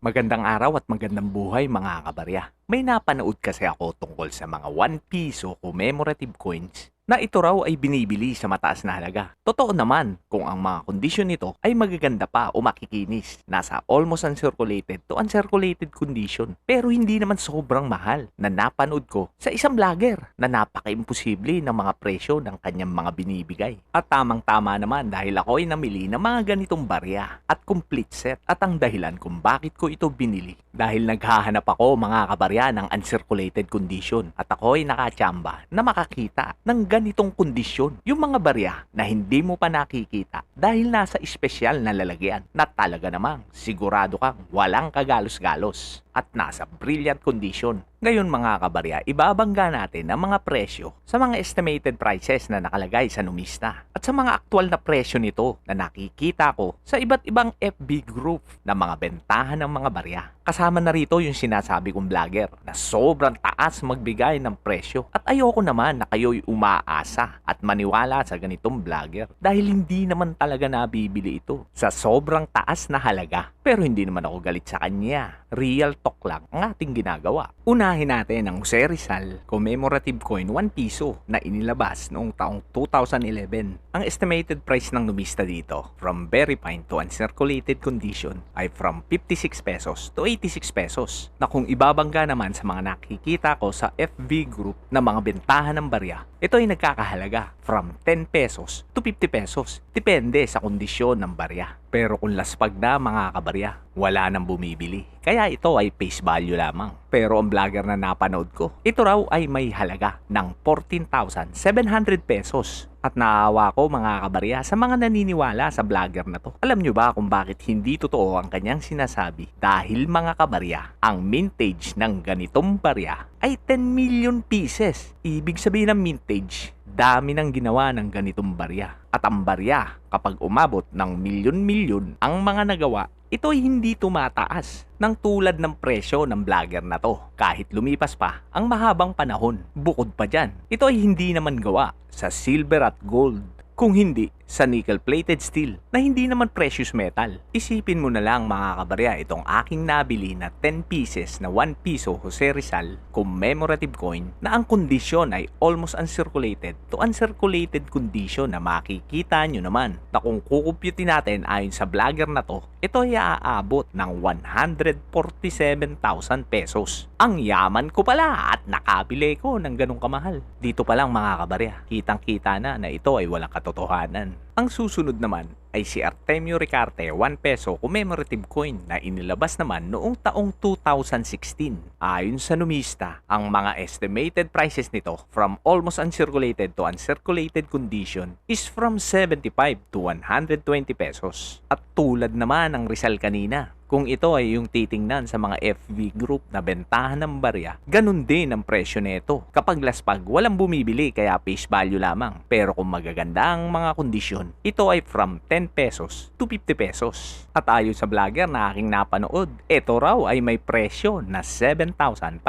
Magandang araw at magandang buhay mga kabarya. May napanood kasi ako tungkol sa mga 1 piso commemorative coins na ito raw ay binibili sa mataas na halaga. Totoo naman kung ang mga kondisyon nito ay magaganda pa o makikinis. Nasa almost uncirculated to uncirculated condition. Pero hindi naman sobrang mahal na napanood ko sa isang vlogger na napaka-imposible ng mga presyo ng kanyang mga binibigay. At tamang-tama naman dahil ako ay namili ng mga ganitong barya at complete set at ang dahilan kung bakit ko ito binili. Dahil naghahanap ako mga kabarya ng uncirculated condition at ako ay nakachamba na makakita ng ganitong kondisyon. Yung mga barya na hindi mo pa nakikita dahil nasa espesyal na lalagyan na talaga namang sigurado kang walang kagalos-galos at nasa brilliant condition. Ngayon mga kabarya, ibabangga natin ang mga presyo sa mga estimated prices na nakalagay sa numista at sa mga aktual na presyo nito na nakikita ko sa iba't ibang FB group na mga bentahan ng mga barya. Kasama na rito yung sinasabi kong vlogger na sobrang taas magbigay ng presyo at ayoko naman na kayo'y umaasa at maniwala sa ganitong vlogger dahil hindi naman talaga nabibili ito sa sobrang taas na halaga. Pero hindi naman ako galit sa kanya. Real talk lang ang ating ginagawa. Unahin natin ang Jose Rizal commemorative coin 1 piso na inilabas noong taong 2011. Ang estimated price ng numista dito from very fine to uncirculated condition ay from 56 pesos to 86 pesos na kung ibabangga naman sa mga nakikita ko sa FB group na mga bentahan ng barya, ito ay nagkakahalaga from 10 pesos to 50 pesos depende sa kondisyon ng barya. Pero kung laspag na mga kabarya, wala nang bumibili. Kaya ito ay face value lamang. Pero ang vlogger na napanood ko, ito raw ay may halaga ng 14,700 pesos. At naawa ko mga kabarya sa mga naniniwala sa vlogger na to. Alam nyo ba kung bakit hindi totoo ang kanyang sinasabi? Dahil mga kabarya, ang mintage ng ganitong barya ay 10 million pieces. Ibig sabihin ng mintage, dami ng ginawa ng ganitong barya. At ang barya, kapag umabot ng milyon-milyon ang mga nagawa, ito ay hindi tumataas ng tulad ng presyo ng vlogger na to kahit lumipas pa ang mahabang panahon. Bukod pa dyan, ito ay hindi naman gawa sa silver at gold kung hindi sa nickel-plated steel na hindi naman precious metal. Isipin mo na lang mga kabarya itong aking nabili na 10 pieces na 1 piso Jose Rizal commemorative coin na ang kondisyon ay almost uncirculated to uncirculated condition na makikita nyo naman na kung kukumpute natin ayon sa vlogger na to, ito ay aabot ng 147,000 pesos. Ang yaman ko pala at nakabili ko ng ganong kamahal. Dito pa lang mga kabarya, kitang-kita na na ito ay walang katotohanan. Ang susunod naman ay si Artemio Ricarte 1 peso commemorative coin na inilabas naman noong taong 2016. Ayon sa numista, ang mga estimated prices nito from almost uncirculated to uncirculated condition is from 75 to 120 pesos. At tulad naman ng Rizal kanina, kung ito ay yung titingnan sa mga FV group na bentahan ng barya, ganun din ang presyo nito. Kapag laspag, walang bumibili kaya face value lamang. Pero kung magaganda ang mga kondisyon, ito ay from 10 pesos to 50 pesos. At ayon sa vlogger na aking napanood, ito raw ay may presyo na 7,500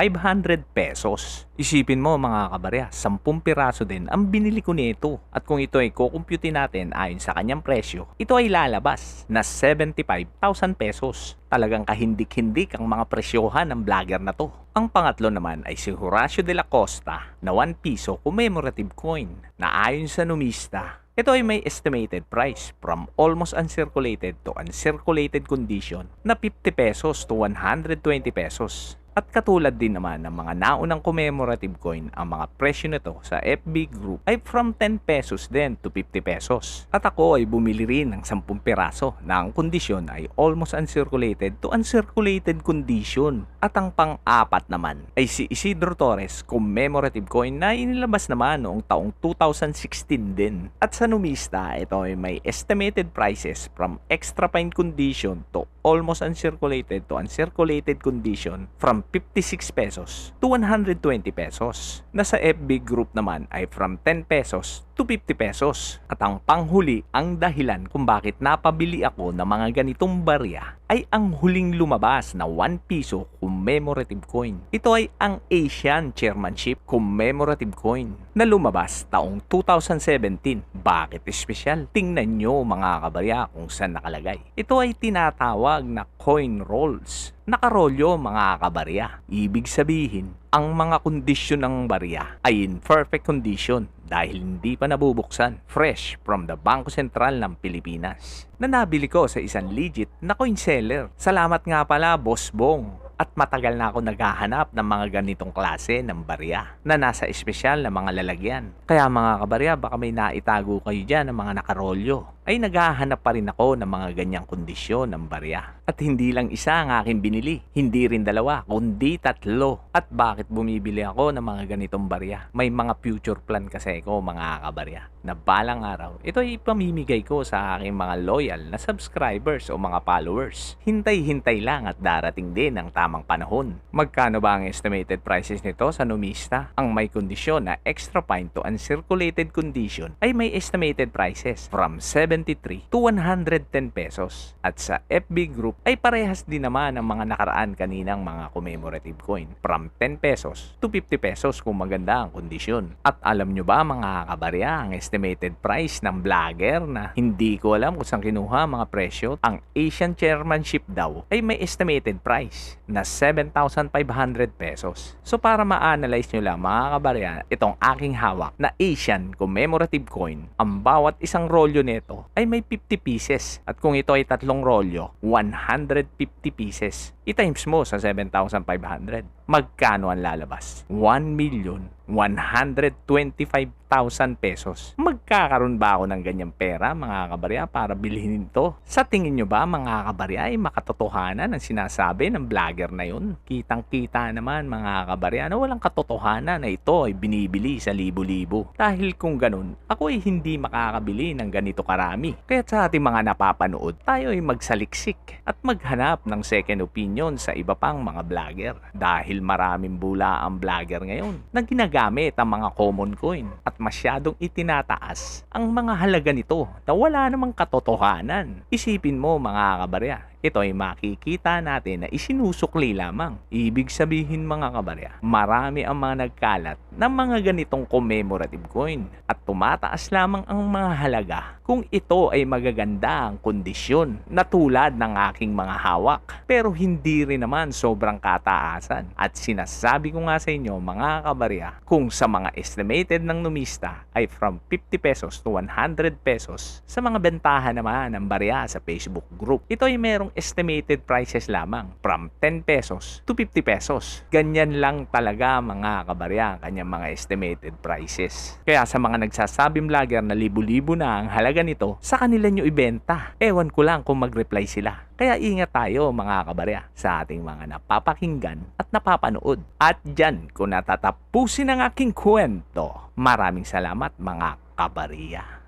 pesos. Isipin mo mga kabarya, 10 piraso din ang binili ko nito. At kung ito ay kukumpute natin ayon sa kanyang presyo, ito ay lalabas na 75,000 pesos. Talagang kahindik-hindik ang mga presyohan ng vlogger na to. Ang pangatlo naman ay si Horacio de la Costa na 1 piso commemorative coin na ayon sa numista ito ay may estimated price from almost uncirculated to uncirculated condition na 50 pesos to 120 pesos. At katulad din naman ng mga naunang commemorative coin, ang mga presyo nito sa FB group ay from 10 pesos din to 50 pesos. At ako ay bumili rin ng 10 piraso na ang kondisyon ay almost uncirculated to uncirculated condition. At ang pang-apat naman ay si Isidro Torres commemorative coin na inilabas naman noong taong 2016 din. At sa numista, ito ay may estimated prices from extra fine condition to almost uncirculated to uncirculated condition from 56 pesos to 120 pesos. Na sa FB group naman ay from 10 pesos to 250 pesos. At ang panghuli, ang dahilan kung bakit napabili ako ng mga ganitong barya ay ang huling lumabas na 1 piso commemorative coin. Ito ay ang Asian Chairmanship commemorative coin na lumabas taong 2017. Bakit espesyal? Tingnan nyo mga kabarya kung saan nakalagay. Ito ay tinatawag na coin rolls. Nakarolyo mga kabarya. Ibig sabihin, ang mga kondisyon ng barya ay in perfect condition dahil hindi pa nabubuksan, fresh from the Bangko Sentral ng Pilipinas. Na nabili ko sa isang legit na coin seller. Salamat nga pala, Boss Bong. At matagal na ako naghahanap ng mga ganitong klase ng barya na nasa espesyal na mga lalagyan. Kaya mga kabarya, baka may naitago kayo dyan ng mga nakarolyo ay naghahanap pa rin ako ng mga ganyang kondisyon ng barya. At hindi lang isa ang aking binili, hindi rin dalawa, kundi tatlo. At bakit bumibili ako ng mga ganitong barya? May mga future plan kasi ko mga kabarya na balang araw, ito ay ipamimigay ko sa aking mga loyal na subscribers o mga followers. Hintay-hintay lang at darating din ang tamang panahon. Magkano ba ang estimated prices nito sa numista? Ang may kondisyon na extra fine to uncirculated condition ay may estimated prices from 73 to 110 pesos. At sa FB group ay parehas din naman ang mga nakaraan kaninang mga commemorative coin from 10 pesos to 50 pesos kung maganda ang kondisyon. At alam nyo ba mga kabarya ang estimated price ng vlogger na hindi ko alam kung saan kinuha mga presyo. Ang Asian Chairmanship daw ay may estimated price na 7,500 pesos. So para ma-analyze nyo lang mga kabarya, itong aking hawak na Asian commemorative coin, ang bawat isang rolyo nito ay may 50 pieces. At kung ito ay tatlong rolyo, 150 pieces. I-times mo sa 7,500. Magkano ang lalabas? 1 million 125,000 pesos. Magkakaroon ba ako ng ganyang pera mga kabarya para bilhin ito? Sa tingin nyo ba mga kabarya ay makatotohanan ang sinasabi ng vlogger na yun? Kitang kita naman mga kabarya na walang katotohanan na ito ay binibili sa libo-libo. Dahil kung ganun, ako ay hindi makakabili ng ganito karami. Kaya sa ating mga napapanood, tayo ay magsaliksik at maghanap ng second opinion sa iba pang mga vlogger. Dahil maraming bula ang vlogger ngayon na ginagamit ang mga common coin at masyadong itinataas ang mga halaga nito na wala namang katotohanan. Isipin mo mga kabarya, ito ay makikita natin na isinusukli lamang. Ibig sabihin mga kabarya, marami ang mga nagkalat ng mga ganitong commemorative coin at tumataas lamang ang mga halaga kung ito ay magaganda ang kondisyon na tulad ng aking mga hawak. Pero hindi rin naman sobrang kataasan. At sinasabi ko nga sa inyo mga kabarya, kung sa mga estimated ng numista ay from 50 pesos to 100 pesos sa mga bentahan naman ng barya sa Facebook group. Ito ay merong estimated prices lamang from 10 pesos to 50 pesos. Ganyan lang talaga mga kabarya kanyang mga estimated prices. Kaya sa mga nagsasabing vlogger na libo-libo na ang halaga nito, sa kanila nyo ibenta. Ewan ko lang kung mag-reply sila. Kaya ingat tayo mga kabarya sa ating mga napapakinggan at napapanood. At dyan ko natatapusin ang aking kwento. Maraming salamat mga kabarya.